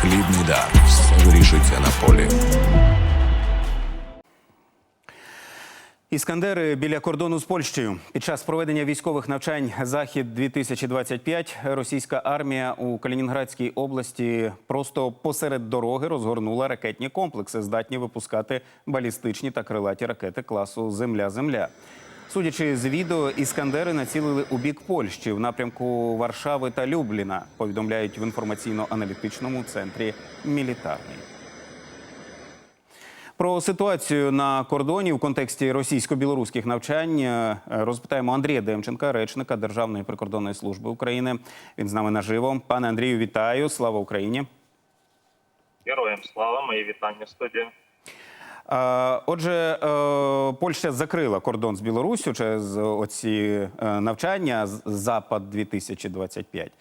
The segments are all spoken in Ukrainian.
Хлібний дар. Вирішується на полі. Іскандери біля кордону з Польщею під час проведення військових навчань Захід 2025 російська армія у Калінінградській області просто посеред дороги розгорнула ракетні комплекси, здатні випускати балістичні та крилаті ракети класу Земля-Земля. Судячи з відео, іскандери націлили у бік Польщі в напрямку Варшави та Любліна. Повідомляють в інформаційно-аналітичному центрі Мілітарний. Про ситуацію на кордоні в контексті російсько-білоруських навчань е, розпитаємо Андрія Демченка, речника Державної прикордонної служби України. Він з нами наживо. Пане Андрію, вітаю! Слава Україні! Героям слава, мої вітання студія. Отже, е, Польща закрила кордон з Білоруссю через оці е, навчання Запад 2025.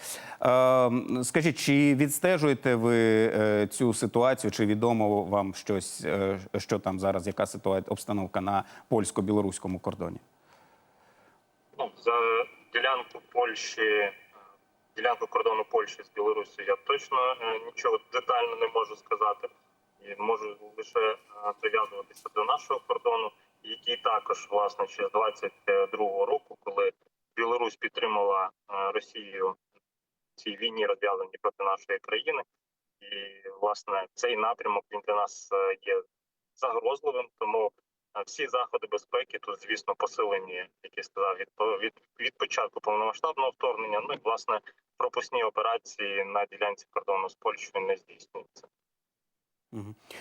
Е, Скажіть, чи відстежуєте ви цю ситуацію? Чи відомо вам щось, що там зараз, яка ситуація обстановка на польсько-білоруському кордоні? Ну, за ділянку Польщі, ділянку кордону Польщі з Білоруссю я точно нічого детально не можу сказати. І можу лише е, прив'язуватися до нашого кордону, який також власне ще з 22-го року, коли Білорусь підтримала е, Росію в цій війні, розв'язаній проти нашої країни. І власне цей напрямок він для нас е, є загрозливим, тому всі заходи безпеки тут, звісно, посилені, як я сказав, від від, від початку повномасштабного вторгнення. Ну і власне пропускні операції на ділянці кордону з Польщею не здійснюються.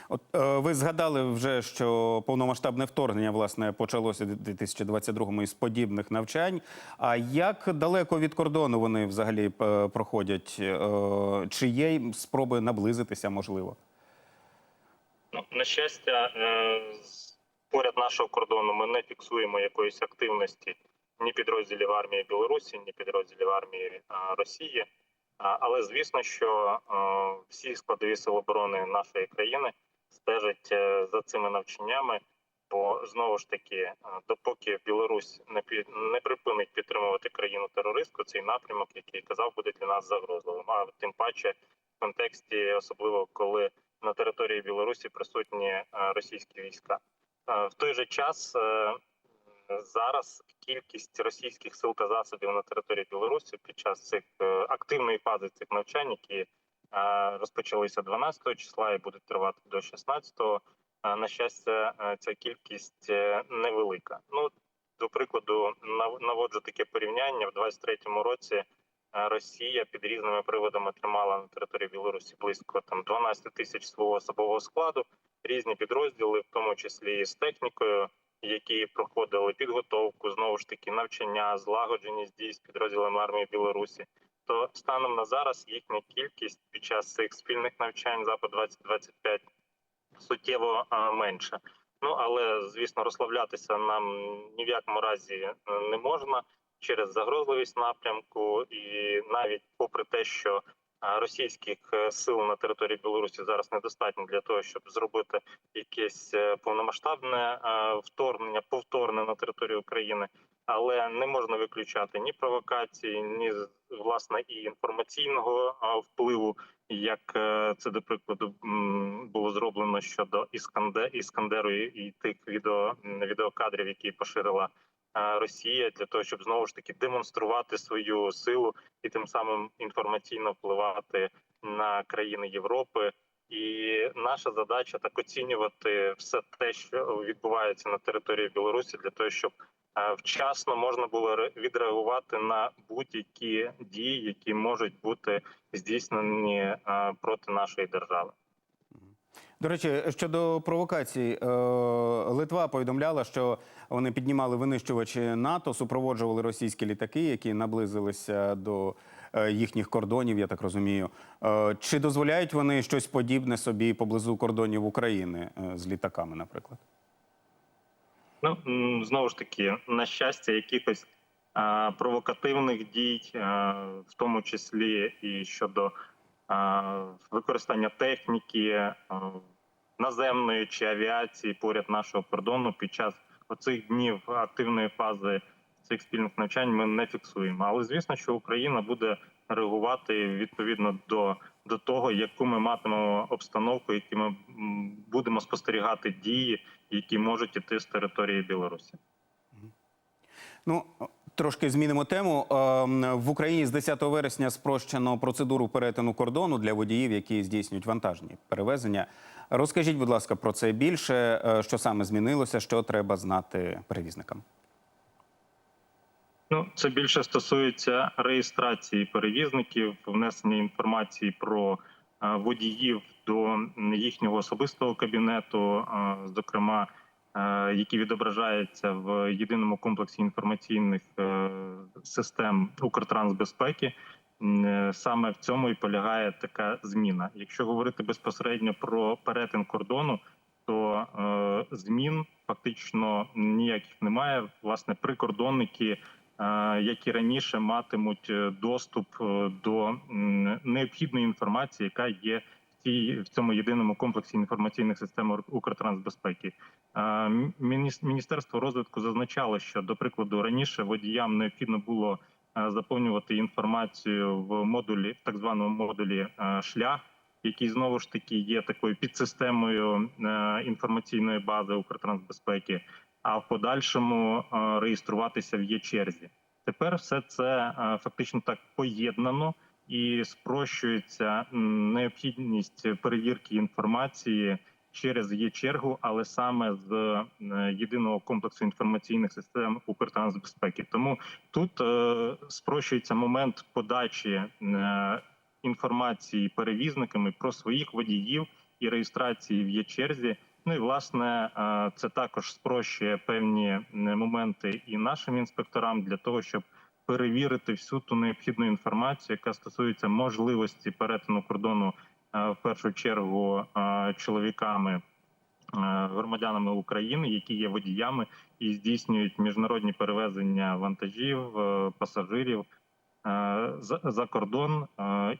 От е, ви згадали вже, що повномасштабне вторгнення власне почалося у 2022-му із подібних навчань. А як далеко від кордону вони взагалі е, проходять? Е, Чи є спроби наблизитися, можливо? Ну, на щастя, поряд нашого кордону ми не фіксуємо якоїсь активності ні підрозділів армії Білорусі, ні підрозділів армії Росії. Але звісно, що е, всі складові сил оборони нашої країни стежать е, за цими навчаннями. Бо знову ж таки, е, допоки Білорусь не пі- не припинить підтримувати країну терористку, цей напрямок, який казав, буде для нас загрозливим. А тим паче в контексті, особливо коли на території Білорусі присутні російські війська. В той же час зараз кількість російських сил та засобів на території Білорусі під час цих е, активної фази цих навчань, які е, розпочалися 12 числа і будуть тривати до 16-го, е, на щастя, ця кількість невелика. Ну до прикладу, нав- наводжу таке порівняння в 23-му році. Росія під різними приводами тримала на території Білорусі близько там 12 тисяч свого особового складу, різні підрозділи, в тому числі і з технікою, які проходили підготовку, знову ж таки навчання, злагодженість дій з підрозділами армії Білорусі. То станом на зараз їхня кількість під час цих спільних навчань запад 2025 суттєво менша. Ну але звісно, розслаблятися нам ні в якому разі е, не можна через загрозливість напрямку, і навіть попри те, що російських е, сил на території Білорусі зараз недостатньо для того, щоб зробити якесь е, повномасштабне е, вторгнення, повторне на територію України, але не можна виключати ні провокації, ні власне і інформаційного впливу, як це до прикладу було зроблено щодо Ісканде Іскандеру і тих відео відеокадрів, які поширила Росія, для того, щоб знову ж таки демонструвати свою силу і тим самим інформаційно впливати на країни Європи. І наша задача так оцінювати все те, що відбувається на території Білорусі, для того, щоб вчасно можна було відреагувати на будь-які дії, які можуть бути здійснені проти нашої держави. До речі, щодо провокацій, е, Литва повідомляла, що вони піднімали винищувачі НАТО, супроводжували російські літаки, які наблизилися до е, їхніх кордонів, я так розумію. Е, Чи дозволяють вони щось подібне собі поблизу кордонів України з літаками, наприклад? Ну знову ж таки, на щастя, якихось провокативних дій, в тому числі і щодо використання техніки наземної чи авіації поряд нашого кордону під час оцих днів активної фази цих спільних навчань ми не фіксуємо. Але звісно, що Україна буде реагувати відповідно до до того, яку ми матимемо обстановку, які ми будемо спостерігати дії, які можуть іти з території Білорусі. Ну, трошки змінимо тему. Ем, В Україні з 10 вересня спрощено процедуру перетину кордону для водіїв, які здійснюють вантажні перевезення. Розкажіть, будь ласка, про це більше. Е, Що саме змінилося, що треба знати перевізникам? Ну, це більше стосується реєстрації перевізників, внесення інформації про е, водіїв до їхнього особистого кабінету, е, зокрема, які відображаються в єдиному комплексі інформаційних е, систем Укртрансбезпеки. Е, Саме в цьому і полягає така зміна. Якщо говорити безпосередньо про перетин кордону, то е, змін фактично ніяких немає. Власне, прикордонники е, як і раніше матимуть е, доступ е, до необхідної інформації, яка є цій в цьому єдиному комплексі інформаційних систем Укртрансбезпеки. Міністерство розвитку зазначало, що до прикладу раніше водіям необхідно було е, заповнювати інформацію в модулі, в так званому модулі е, шлях. Який знову ж таки є такою підсистемою е, інформаційної бази Укртрансбезпеки, а в подальшому реєструватися в є черзі. Тепер все це фактично так поєднано і спрощується необхідність перевірки інформації через є чергу, але саме з е, єдиного комплексу інформаційних систем Укртрансбезпеки. Тому тут е, спрощується момент подачі е, інформації перевізниками про своїх водіїв і реєстрації в є черзі. Ну і власне це також спрощує певні моменти і нашим інспекторам для того, щоб перевірити всю ту необхідну інформацію, яка стосується можливості перетину кордону е, в першу чергу е, чоловіками. е, Громадянами України, які є водіями і здійснюють міжнародні перевезення вантажів, пасажирів за, кордон,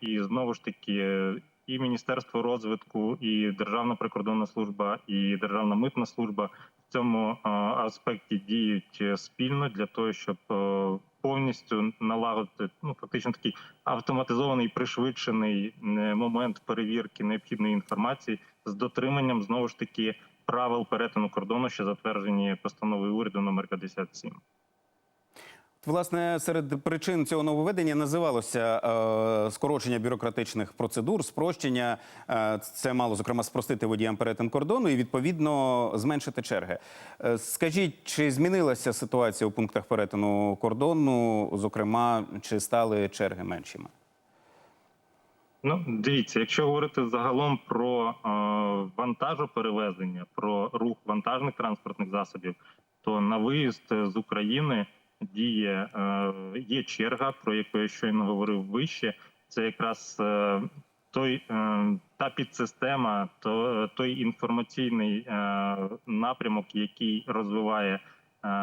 і знову ж таки і Міністерство розвитку, і Державна прикордонна служба, і Державна митна служба цьому аспекті діють е, спільно для того, щоб е, повністю налагодити ну фактично такий автоматизований пришвидшений е, момент перевірки необхідної інформації з дотриманням знову ж таки правил перетину кордону, що затверджені постановою уряду номер 57. Власне, серед причин цього нововведення називалося е, скорочення бюрократичних процедур, спрощення. Е, це мало зокрема спростити водіям перетин кордону і відповідно зменшити черги. Е, скажіть, чи змінилася ситуація у пунктах перетину кордону? Зокрема, чи стали черги меншими? Ну, дивіться, якщо говорити загалом про е, вантажоперевезення, про рух вантажних транспортних засобів, то на виїзд з України діє е, є черга, про яку я щойно говорив вище. Це якраз е, той е, та підсистема, то той інформаційний напрямок, який розвиває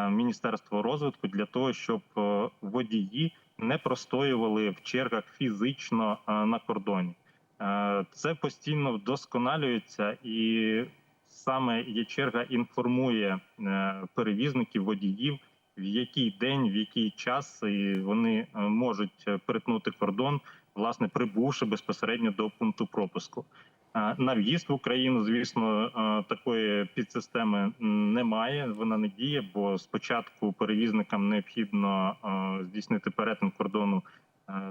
Міністерство розвитку для того, щоб водії не простоювали в чергах фізично на кордоні. Це постійно вдосконалюється, і саме є черга інформує перевізників, водіїв, в який день, в який час вони е, можуть е, перетнути кордон, власне прибувши безпосередньо до пункту пропуску. Е, На в'їзд в Україну, звісно, такої підсистеми немає. Вона не діє, бо спочатку перевізникам необхідно здійснити перетин кордону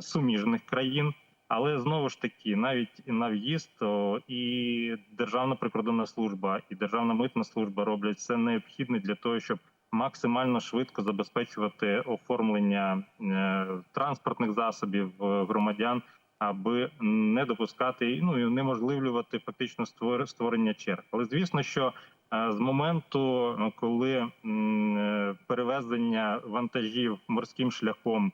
суміжних країн. Але знову ж таки, навіть на в'їзд і Державна прикордонна служба, і Державна митна служба роблять все необхідне для того, щоб максимально швидко забезпечувати оформлення е, транспортних засобів е, громадян, аби не допускати ну і унеможливлювати фактично створ- створення черг. Але звісно, що е, з моменту, коли перевезення вантажів морським шляхом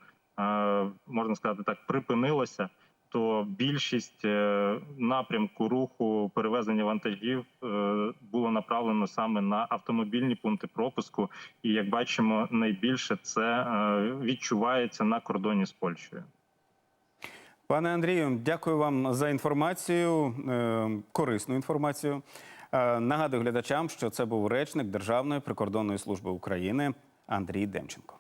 можна сказати так, припинилося, то більшість е, напрямку руху перевезення вантажів е, було направлено саме на автомобільні пункти пропуску. І як бачимо, найбільше це е, відчувається на кордоні з Польщею. Пане Андрію, дякую вам за інформацію, корисну інформацію. Нагадую глядачам, що це був речник Державної прикордонної служби України Андрій Демченко.